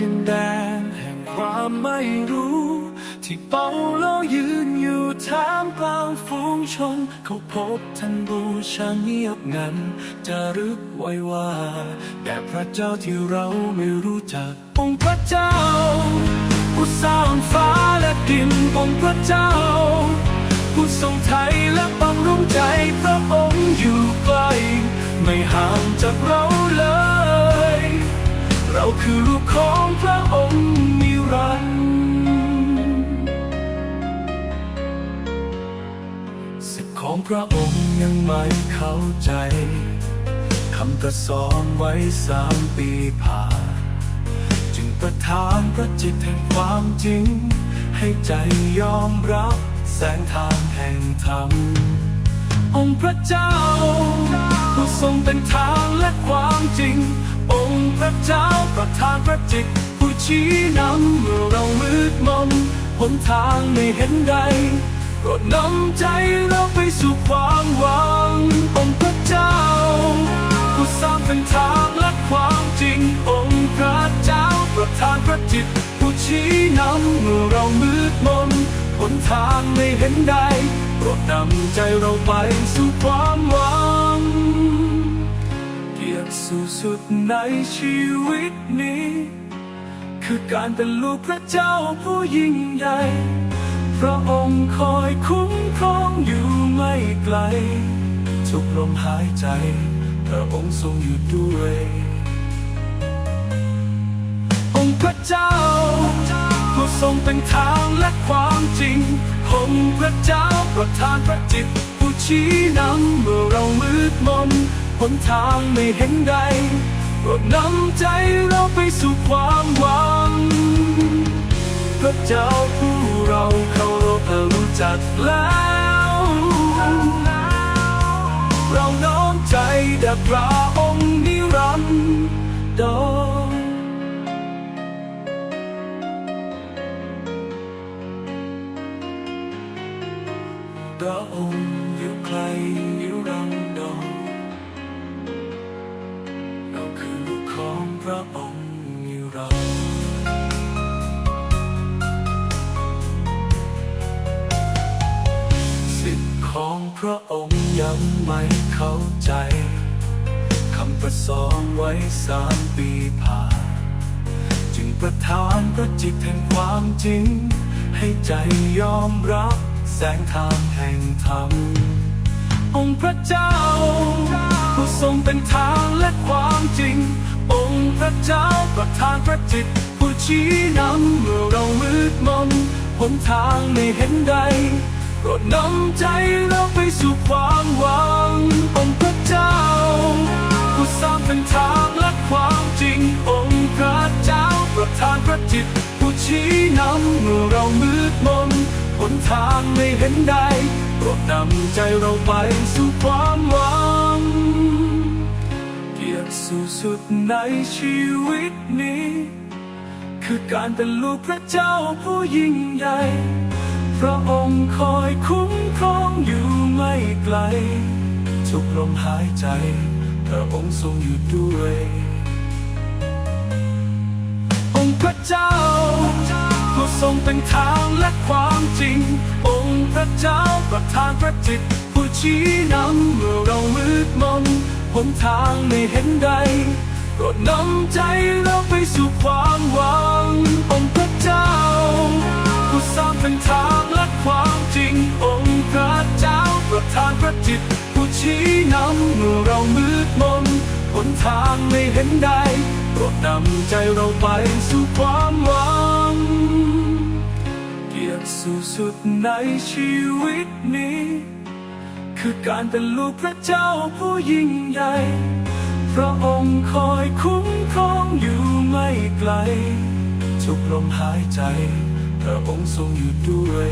ดินแดนแห่งความไม่รู้ ที่เป่าโลยืนอยู่ท่ามกลางฝูงชน เขาพบท่านบูชาเงียบงันจะรึกไว้ว่าแด่พระเจ้าที่เราไม่รู้จัก องค์พระเจ้า ผู้สร้างฟ้าและดินองค์พระเจ้า ผู้ทรงไทยและบำรุงใจพระองค์อยู่ใกล้ไม่ห่างจากเราเลย เราคือลูกของพระองค์นิรันดร์สิทธิของพระองค์ยังไม่เข้าใจคำตรัสสอนไว้สามปีผ่าน จึงประทานพระจิตแห่งความจริง ให้ใจยอมรับแสงทางแห่งธรรม องค์พระเจ้าผู้ทรงเป็นทางและความจริง ระเจ้าประทานพระจิตผู้ชี้นำเมื่อเรามืดมนหนทางไม่เห็นใดโปรดนำใจเราไปสู่ความหวังองค์พระเจ้า ผู้สร้างเป็นทางและความจริงองค์พระเจ้าประทานพระจิตผู้ชี้นำเมื่อเรามืดมนหนทางไม่เห็นใดโปรดนำใจเราไปสู่ความหวัง สูงสุดในชีวิตนี้ คือการเป็นลูกพระเจ้าผู้ยิ่งใหญ่พระองค์คอยคุ้มครองอยู่ไม่ไกล ทุกลมหายใจ พระองค์ทรงอยู่ด้วย องค์พระเจ้าผู้ทรงเป็นทางและความจริง องค์พระเจ้าประทานพระจิตผู้ชี้นำเมื่อเรามืดมน หนทางไม่เห็นใดโปรดนำใจเราไปสู่ความหวังพระเจ้าผู้เราเคารพและรู้จักแล้ว เราน้อมใจแด่พระองค์นิรันดรพระองค์ ระองค์ยังไม่เข้าใจ คำประสอนไว้สามปีผ่าน จึงประทานพระจิตแห่งความจริง ให้ใจยอมรับแสงทางแห่งธรรม องค์พระเจ้า ผู้ทรงเป็นทางและความจริง องค์พระเจ้าประทานพระจิต ผู้ชี้นำเมื่อเรามืดมนหนทางไม่เห็นใด รดนำใจเราไปสู่ความหวังองค์พระเจ้า ผู้สร้างเป็นทางและความจริงองค์พระเจ้า ประทานพระจิต ผู้ชี้นำเมื่อเรามืดมนหนทางไม่เห็นใดโปรดนำใจเราไปสู่ความหวังเกียรติสูงสุดในชีวิตนี้ คือการเป็นลูกพระเจ้าผู้ยิ่งใหญ่ ระองค์คอยคุ้มครองอยู่ไม่ไกล ทุกลมหายใจ พระองค์ทรงอยู่ด้วย องค์พระเจ้าผู้ทรงเป็นทางและความจริง องค์พระเจ้าประทานพระจิต ผู้ชี้นำเมื่อเรามืดมนหนทางไม่เห็นใดโปรดนำใจเราไปสู่ความหวังองค์พระ ทานพระจิตผู้ชี้นำเมื่อเรามืดมนหนทางไม่เห็นใดโปรดนำใจเราไปสู่ความหวัง เกียรติสูงสุดในชีวิตนี้ คือการเป็นลูกพระเจ้าผู้ยิ่งใหญ่พระองค์คอยคุ้มครองอยู่ไม่ไกล ทุกลมหายใจ พระองค์ทรงอยู่ด้วย